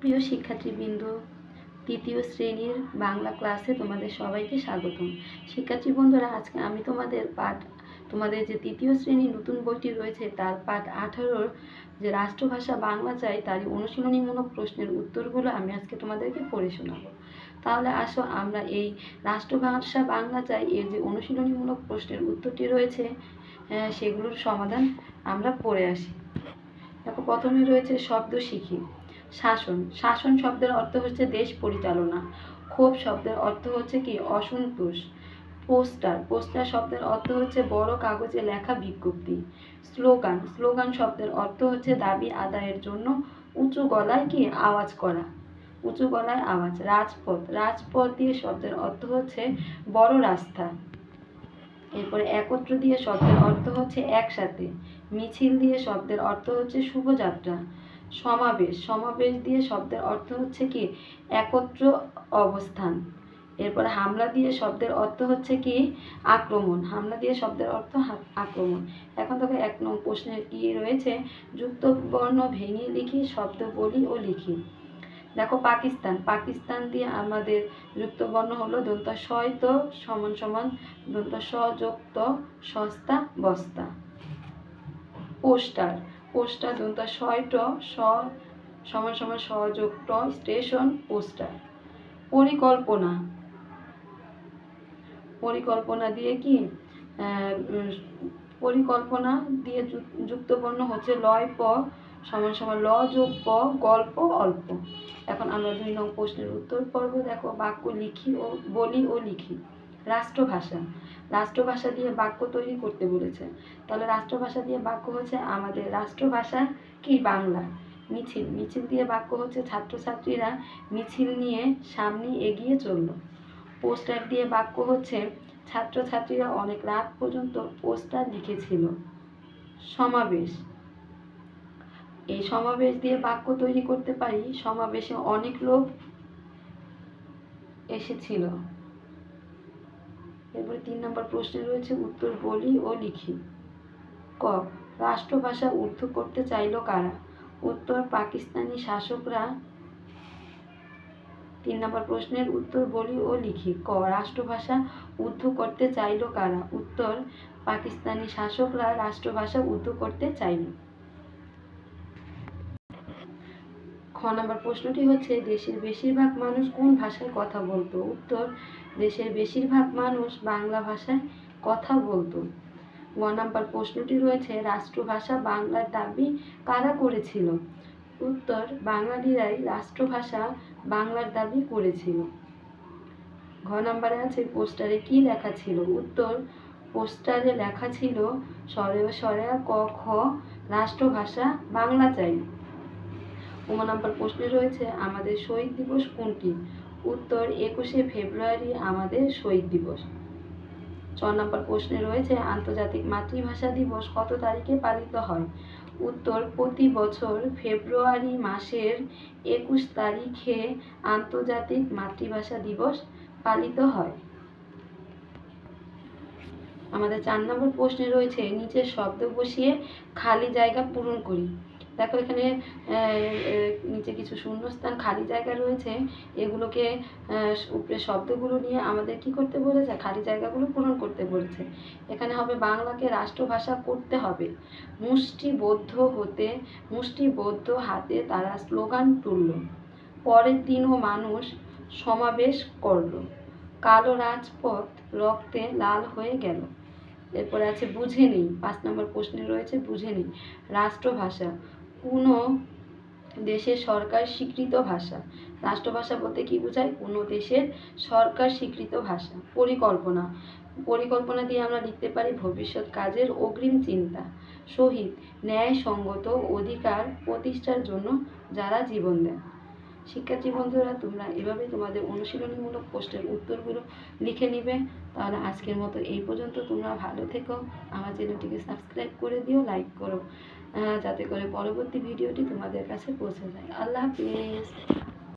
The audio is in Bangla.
প্রিয় শিক্ষার্থীবৃন্দ, তৃতীয় শ্রেণির বাংলা ক্লাসে তোমাদের সবাইকে স্বাগতম। শিক্ষার্থী বন্ধুরা, আজকে আমি তোমাদের পাঠ, তোমাদের যে তৃতীয় শ্রেণির নতুন বইটি রয়েছে, তার পাঠ আঠারোর যে রাষ্ট্রভাষা বাংলা চাই, তারই অনুশীলনীমূলক প্রশ্নের উত্তরগুলো আমি আজকে তোমাদেরকে পড়ে শোনাবো। তাহলে আসো আমরা এই রাষ্ট্রভাষা বাংলা চাই, এর যে অনুশীলনীমূলক প্রশ্নের উত্তরটি রয়েছে সেগুলোর সমাধান আমরা পড়ে আসি। দেখো, প্রথমে রয়েছে শব্দ শিখি। শাসন। শাসন শব্দের অর্থ হচ্ছে দেশ পরিচালনা। ক্ষোভ শব্দের অর্থ হচ্ছে কি? অসন্তোষ। পোস্টার। পোস্টার শব্দের অর্থ হচ্ছে বড় কাগজে লেখা বিজ্ঞপ্তি। স্লোগান। স্লোগান শব্দের অর্থ হচ্ছে দাবি আদায়ের জন্য উঁচু গলায় কি? আওয়াজ করা। উঁচু গলায় আওয়াজ। রাজপথ। রাজপথ দিয়ে শব্দের অর্থ হচ্ছে বড় রাস্তা। এরপরে একত্র দিয়ে শব্দের অর্থ হচ্ছে একসাথে। মিছিল দিয়ে শব্দের অর্থ হচ্ছে শুভযাত্রা। সমাবেশ। সমাবেশ দিয়ে শব্দের অর্থ হচ্ছে কি? একত্র অবস্থান। এরপরে হামলা দিয়ে শব্দের অর্থ হচ্ছে কি? আক্রমণ। হামলা দিয়ে শব্দের অর্থ আক্রমণ। এখন তোকে এক নং প্রশ্নে কি রয়েছে? যুক্ত বর্ণ ভেঙে লিখি শব্দ বলি ও লিখি। দেখো পাকিস্তান। পাকিস্তান দিয়ে আমাদের যুক্ত বর্ণ হলো দন্ত সমান সমান দন্ত সযুক্ত সস্তা বস্তা। পোস্টার। পোস্টার দন্ত ট, স, সমান সমান ট, স্টেশন, পোস্টার। পরিকল্পনা। পরিকল্পনা দিয়ে কি? পরিকল্পনা দিয়ে যু- যুক্ত হচ্ছে লয় প, সমান সমান ল যোগ প, গল্প, অল্প। এখন আমরা দুই নং প্রশ্নের উত্তর পর্ব দেখো, বাক্য লিখি ও বলি ও লিখি। রাষ্ট্রভাষা। রাষ্ট্রভাষা দিয়ে বাক্য তৈরি করতে বলেছে। তাহলে রাষ্ট্রভাষা দিয়ে বাক্য হচ্ছে আমাদের রাষ্ট্রভাষা কি বাংলা? মিছিল। মিছিল দিয়ে বাক্য হচ্ছে ছাত্রছাত্রীরা মিছিল নিয়ে সামনে এগিয়ে চলল। পোস্টার দিয়ে বাক্য হচ্ছে, ছাত্রছাত্রীরা অনেক রাত পর্যন্ত পোস্টার লিখেছিল। সমাবেশ। এই সমাবেশ দিয়ে বাক্য তৈরি করতে পারি সমাবেশে অনেক লোক এসেছিল। এরপরে তিন নম্বর প্রশ্নে রয়েছে উত্তর বলি ও লিখি। ক, রাষ্ট্রভাষা উর্দু করতে চাইলো কারা? উত্তর, পাকিস্তানি শাসকরা। তিন নম্বর প্রশ্নের উত্তর বলি ও লিখি। ক, রাষ্ট্রভাষা উর্দু করতে চাইলো কারা? উত্তর, পাকিস্তানি শাসকরা রাষ্ট্রভাষা উর্দু করতে চাইল। খ নম্বর প্রশ্নটি হচ্ছে, দেশের বেশিরভাগ মানুষ কোন ভাষায় কথা বলতো? উত্তর, দেশের বেশিরভাগ মানুষ বাংলা ভাষায় কথা বলতো। গ নম্বর প্রশ্নটি রয়েছে, রাষ্ট্রভাষা বাংলার দাবি কারা করেছিল? উত্তর, বাঙালিরাই রাষ্ট্রভাষা বাংলার দাবি করেছিল। ঘ নম্বরে আছে, পোস্টারে কি লেখা ছিল? উত্তর, পোস্টারে লেখা ছিল সরে সরে ক খ, রাষ্ট্রভাষা বাংলা চাই। উম নম্বর প্রশ্নে রয়েছে, আমাদের শহীদ দিবস কোনটি? উত্তর, একুশে ফেব্রুয়ারি আমাদের শহীদ দিবস। ছ নম্বর প্রশ্নে রয়েছে, আন্তর্জাতিক মাতৃভাষা দিবস কত তারিখে পালিত হয়? উত্তর, প্রতি বছর ফেব্রুয়ারি মাসের একুশ তারিখে আন্তর্জাতিক মাতৃভাষা দিবস পালিত হয়। আমাদের চার নম্বর প্রশ্নে রয়েছে, নিচের শব্দ বসিয়ে খালি জায়গা পূরণ করি। দেখো এখানে নিচে কিছু শূন্যস্থান, খালি জায়গা রয়েছে। এগুলোকে উপরে শব্দগুলো নিয়ে আমাদের কি করতে বলেছে? খালি জায়গাগুলো পূরণ করতে বলেছে। এখানে হবে বাংলাকে রাষ্ট্রভাষা করতে হবে। মুষ্টিবদ্ধ হতে, মুষ্টিবদ্ধ হাতে তারা স্লোগান তুলল। পরের দিনও মানুষ সমাবেশ করল। কালো রাজপথ রক্তে লাল হয়ে গেল। এরপরে আছে বুঝে নেই। পাঁচ নম্বর প্রশ্নে রয়েছে বুঝে নেই। রাষ্ট্রভাষা কোনো দেশের সরকার স্বীকৃত ভাষা। রাষ্ট্রভাষা বলতে কি বোঝায়? কোনো দেশের সরকার স্বীকৃত ভাষা। পরিকল্পনা। পরিকল্পনা দিয়ে আমরা লিখতে পারি ভবিষ্যৎ কাজের অগ্রিম চিন্তা শহীদ ন্যায়সঙ্গত অধিকার প্রতিষ্ঠার জন্য যারা জীবন দেন। শিক্ষার্থী বন্ধুরা, তোমরা এভাবে তোমাদের অনুশীলনীমূলক প্রশ্নের উত্তরগুলো লিখে নিবে। তাহলে আজকের মতো এই পর্যন্ত। তোমরা ভালো থেকো। আমার চ্যানেলটিকে সাবস্ক্রাইব করে দিও, লাইক করো। যাতে করে পরবর্তী ভিডিওটি তোমাদের কাছে পৌঁছে যায়। আল্লাহ হাফিজ।